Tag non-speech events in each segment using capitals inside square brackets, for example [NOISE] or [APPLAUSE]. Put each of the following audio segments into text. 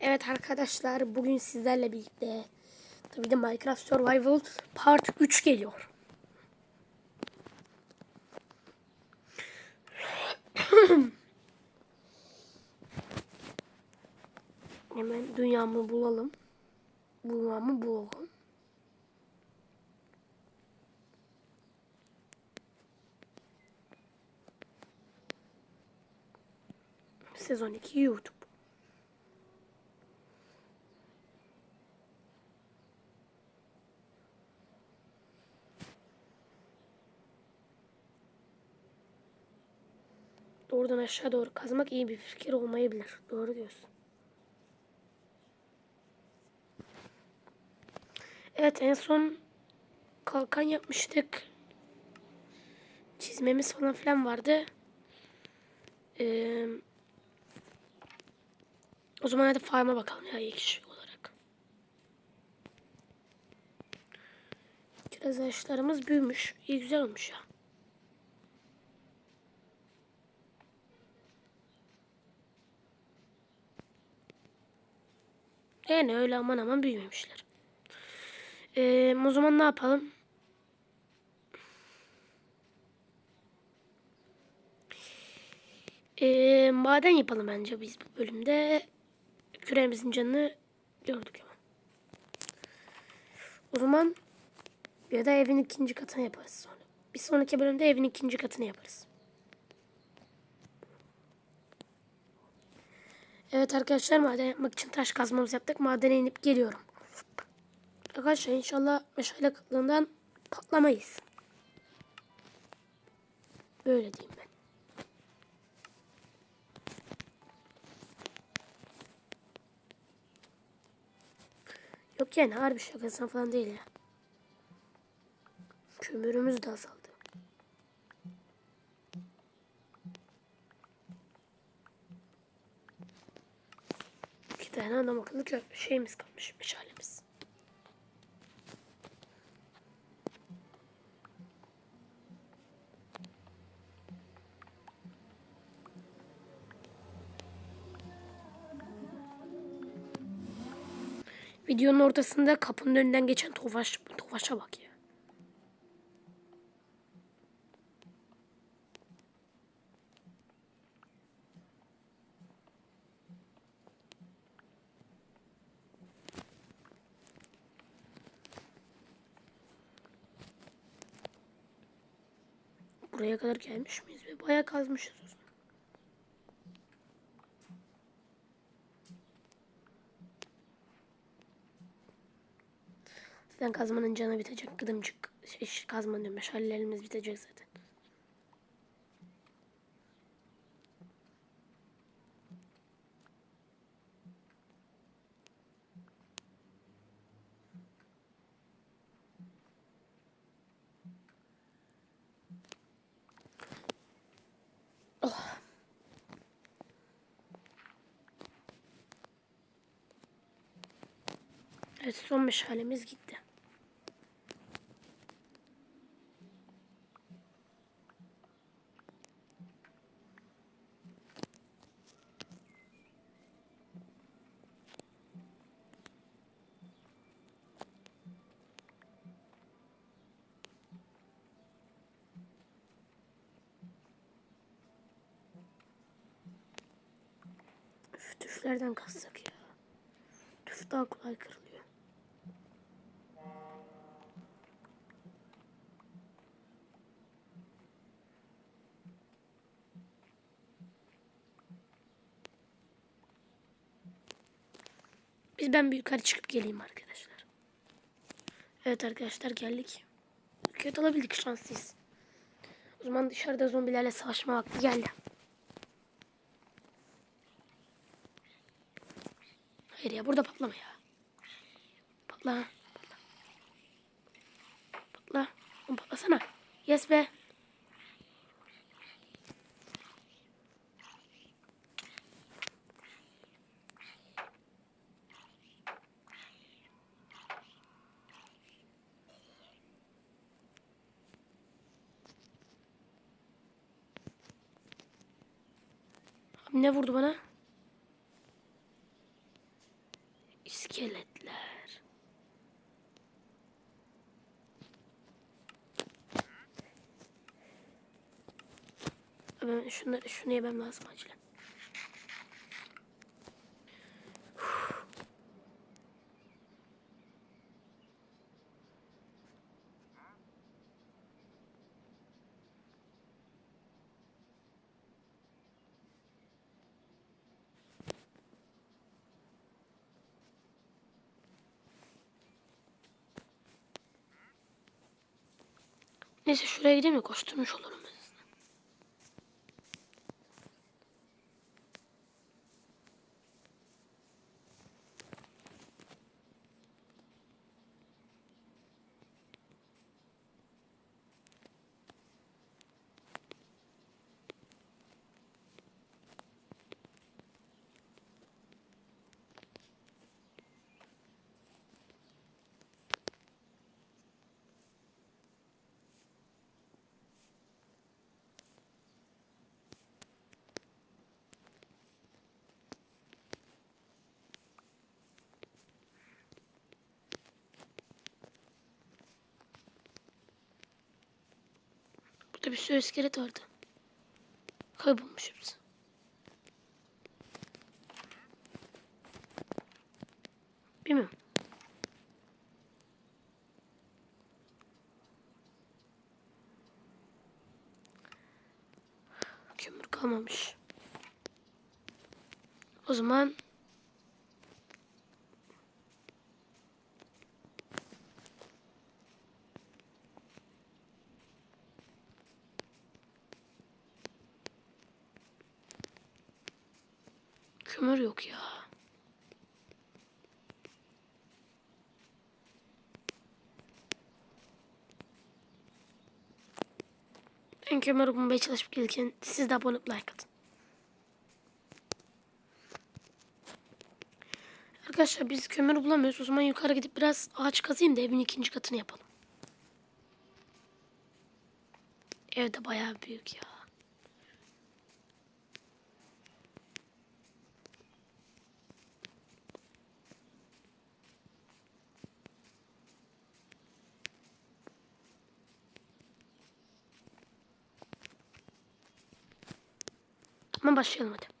Evet arkadaşlar bugün sizlerle birlikte tabii de Minecraft Survival Part 3 geliyor. [COUGHS] Hemen dünyamı bulalım. Dünyamı bulalım. Sezon 2 YouTube. Doğrudan aşağı doğru kazmak iyi bir fikir olmayabilir. Doğru diyorsun. Evet en son kalkan yapmıştık. Çizmemiz falan filan vardı. Ee, o zaman hadi farm'a bakalım ya ilk kişi olarak. Kiraz ağaçlarımız büyümüş. İyi güzel olmuş ya. Yani öyle aman aman büyümemişler. Ee, o zaman ne yapalım? Ee, maden yapalım bence biz bu bölümde. Küremizin canını gördük ama. O zaman ya da evin ikinci katını yaparız sonra. Bir sonraki bölümde evin ikinci katını yaparız. Evet arkadaşlar maden yapmak için taş kazmamızı yaptık. Madene inip geliyorum. Arkadaşlar inşallah meşale kıtlığından patlamayız. Böyle diyeyim ben. Yok yani harbi şakasına falan değil ya. Kömürümüz de azaldı. İki tane adam akıllı şeyimiz kalmış meşalemiz. Videonun ortasında kapının önünden geçen Tofaş, Tofaş'a bak ya. Buraya kadar gelmiş miyiz ve bayağı kazmışız o. Zaten kazmanın canı bitecek. Gıdımcık. Şey, kazmanın. Meşalelerimiz bitecek zaten. Evet son meşalemiz gitti. Üf, tüflerden kazsak ya. Tüf daha kolay kırılıyor. Biz ben bir yukarı çıkıp geleyim arkadaşlar. Evet arkadaşlar geldik. Kötü alabildik şanslıyız. O zaman dışarıda zombilerle savaşma vakti geldi. Hayır ya burada patlama ya. Patla. Patla. Patla. Oğlum patlasana. Yes be. Ne vurdu bana? İskeletler. Ben şunları şunu yemem lazım acilen. Neyse şuraya gideyim de koşturmuş olurum ben. Burada bir sürü iskelet vardı. Kaybolmuş hepsi. Bilmiyorum. Kömür kalmamış. O zaman kömür yok ya. Kömür bulmaya çalışıp gelirken siz de abone like atın. Arkadaşlar biz kömür bulamıyoruz. O zaman yukarı gidip biraz ağaç kazayım da evin ikinci katını yapalım. Ev de bayağı büyük ya. Ama başlayalım hadi.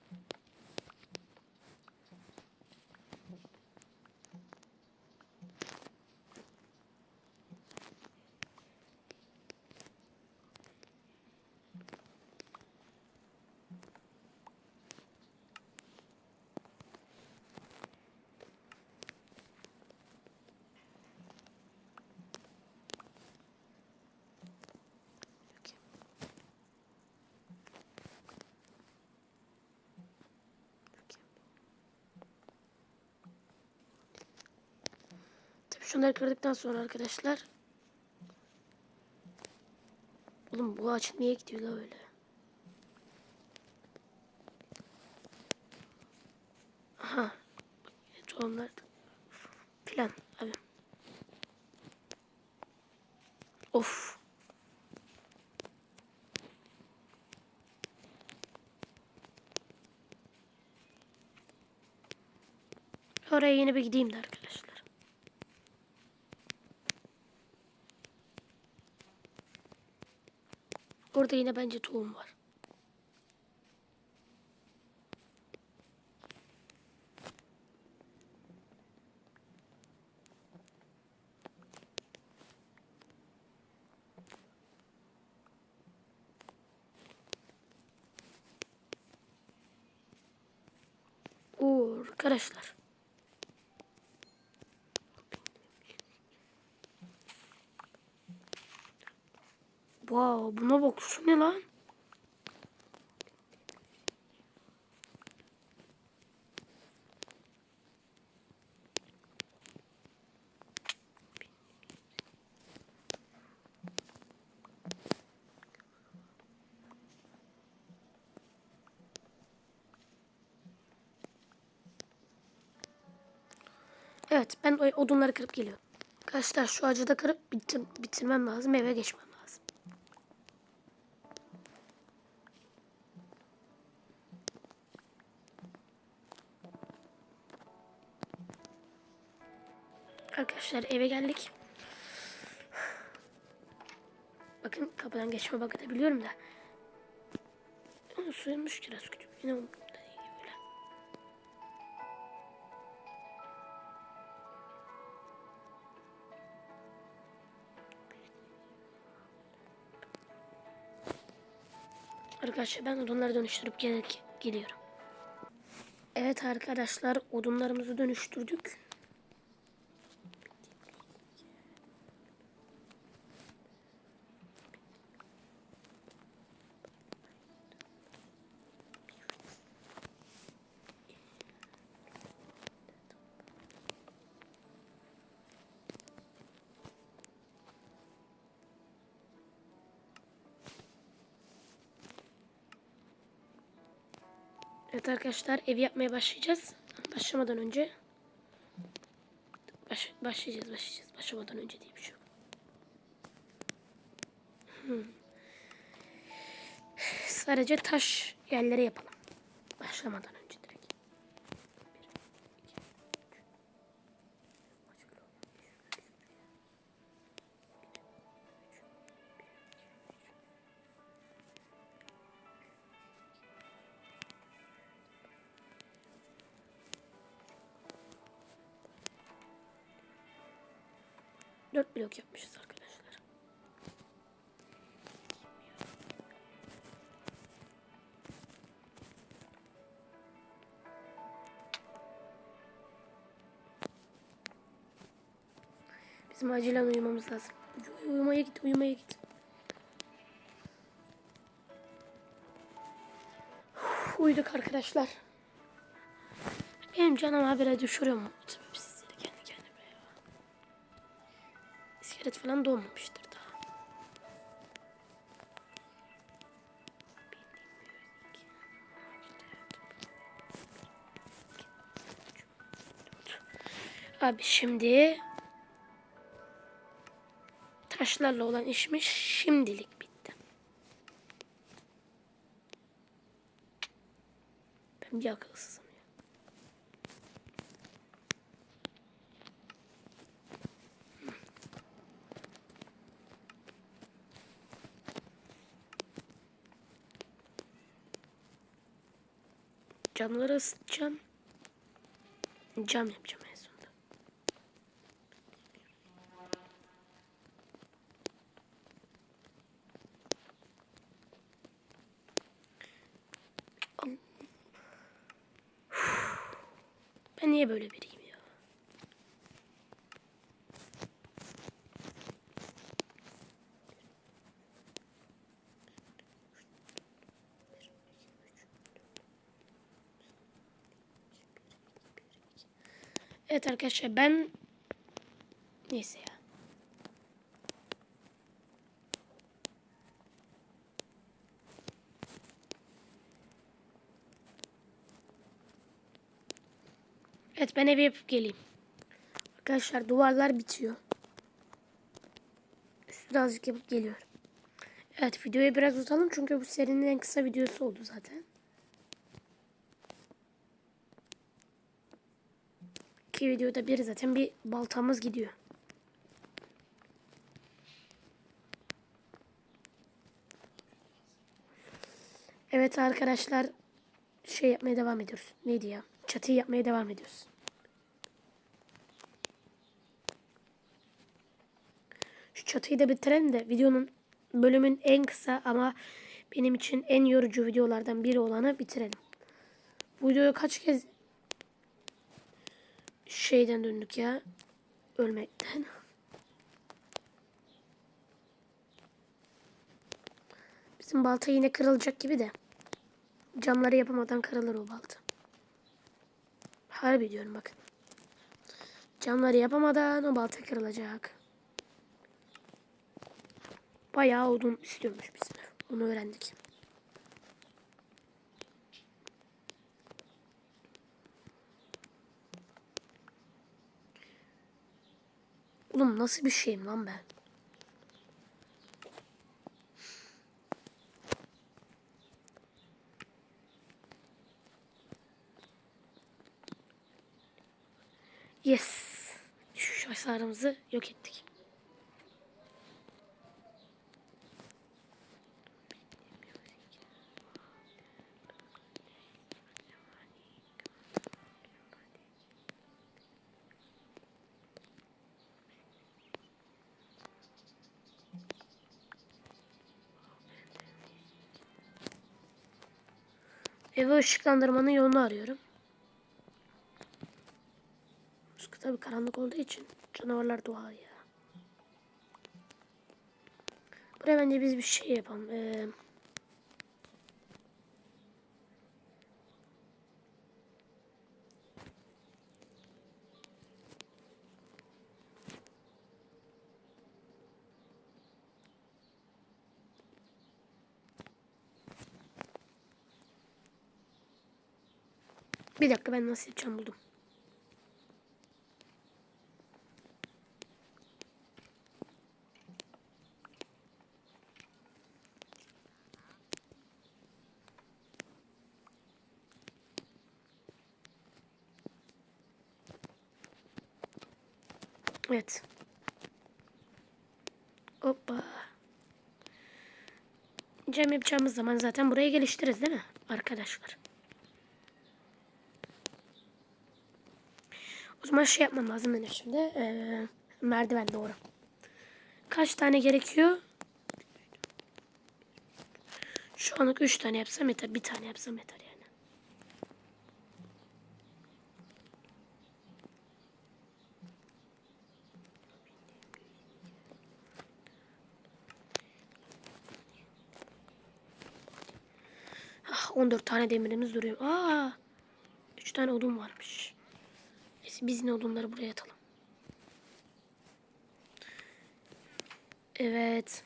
Şunları kırdıktan sonra arkadaşlar. Oğlum bu ağaç niye gidiyor la öyle? Aha. Tohumlar. Filan abi. Of. Oraya yine bir gideyim de arkadaşlar. Orada yine bence tohum var. Oo, arkadaşlar. Wow, buna bak şu ne lan? Evet ben odunları kırıp geliyorum. Arkadaşlar şu ağacı kırıp bitir, bitirmem lazım eve geçmem lazım. Arkadaşlar eve geldik. Bakın kapıdan geçme bak edebiliyorum da. Ama suymuş biraz küçük. Yine böyle. Arkadaşlar ben odunları dönüştürüp gel geliyorum. Evet arkadaşlar odunlarımızı dönüştürdük. Evet arkadaşlar ev yapmaya başlayacağız. Başlamadan önce baş, başlayacağız başlayacağız. Başlamadan önce diye bir şey. Hmm. Sadece taş yerlere yapalım. Başlamadan 4 blok yapmışız arkadaşlar. Bizim acilen uyumamız lazım. Uyumaya git, uyumaya git. Uf, uyuduk arkadaşlar. Benim canım habire düşürüyor mu? İskelet falan doğmamıştır. Abi şimdi taşlarla olan işmiş şimdilik bitti. Ben bir akılsızım ya. Camları ısıtacağım. Cam yapacağım en sonunda. Ben niye böyle biriyim ya? Evet arkadaşlar ben neyse ya. Evet ben evi yapıp geleyim. Arkadaşlar duvarlar bitiyor. Birazcık yapıp geliyorum. Evet videoyu biraz uzatalım çünkü bu serinin en kısa videosu oldu zaten. Videoda bir zaten bir baltamız gidiyor. Evet arkadaşlar şey yapmaya devam ediyoruz. Neydi ya? Çatıyı yapmaya devam ediyoruz. Şu çatıyı da bitirelim de videonun bölümün en kısa ama benim için en yorucu videolardan biri olanı bitirelim. Bu videoyu kaç kez şeyden döndük ya ölmekten. Bizim balta yine kırılacak gibi de. Camları yapamadan kırılır o balta. Harbi diyorum bakın. Camları yapamadan o balta kırılacak. Bayağı odun istiyormuş bizim. Onu öğrendik. Oğlum nasıl bir şeyim lan ben? Yes. Şu hasarımızı yok ettik. Evi ışıklandırmanın yolunu arıyorum. Çünkü tabii karanlık olduğu için canavarlar doğar ya. Buraya bence biz bir şey yapalım. Ee, bir dakika ben nasıl yapacağım buldum. Evet. Hoppa. Cem yapacağımız zaman zaten burayı geliştiririz değil mi arkadaşlar? O zaman şey yapmam lazım benim şimdi. Ee, merdiven doğru. Kaç tane gerekiyor? Şu anlık 3 tane yapsam yeter. Bir tane yapsam yeter yani. Ah, 14 tane demirimiz duruyor. Aa, 3 tane odun varmış. Biz yine odunları buraya atalım. Evet.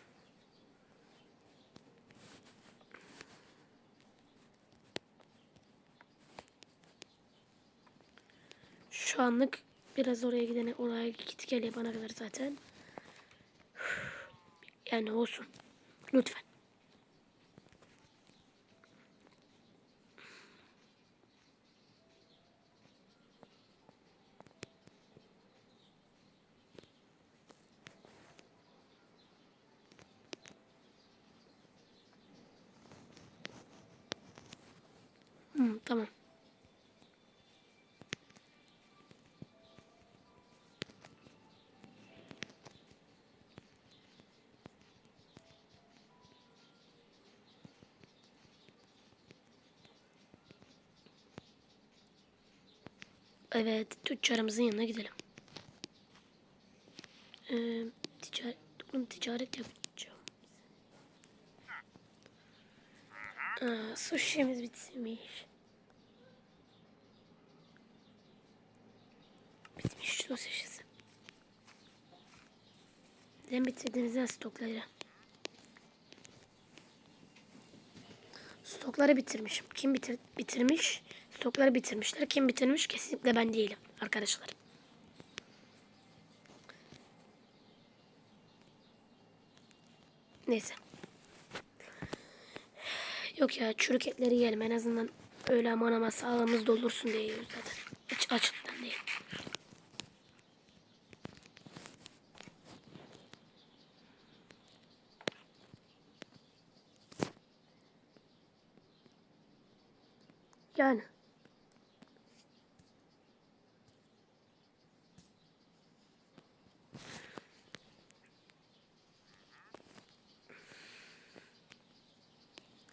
Şu anlık biraz oraya gidene oraya git gel yapana kadar zaten. Yani olsun. Lütfen. Evet, tüccarımızın yanına gidelim. Ee, ticaret, oğlum ticaret yapacağım. Aa, sushi'miz bitmiş. Bitmiş sushi'si. Neden bitirdiniz ha stokları? Stokları bitirmişim. Kim bitir bitirmiş? Stokları bitirmişler. Kim bitirmiş? Kesinlikle ben değilim arkadaşlar. Neyse. Yok ya çürük etleri yiyelim en azından öyle aman ama sağlığımız doldursun diye yiyoruz zaten. Hiç açlıktan değil. Yani.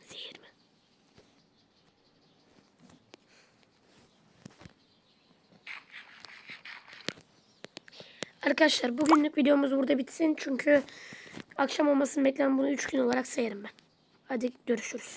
Zehir mi? Arkadaşlar bugünlük videomuz burada bitsin. Çünkü akşam olmasını bekleyen bunu 3 gün olarak sayarım ben. Hadi görüşürüz.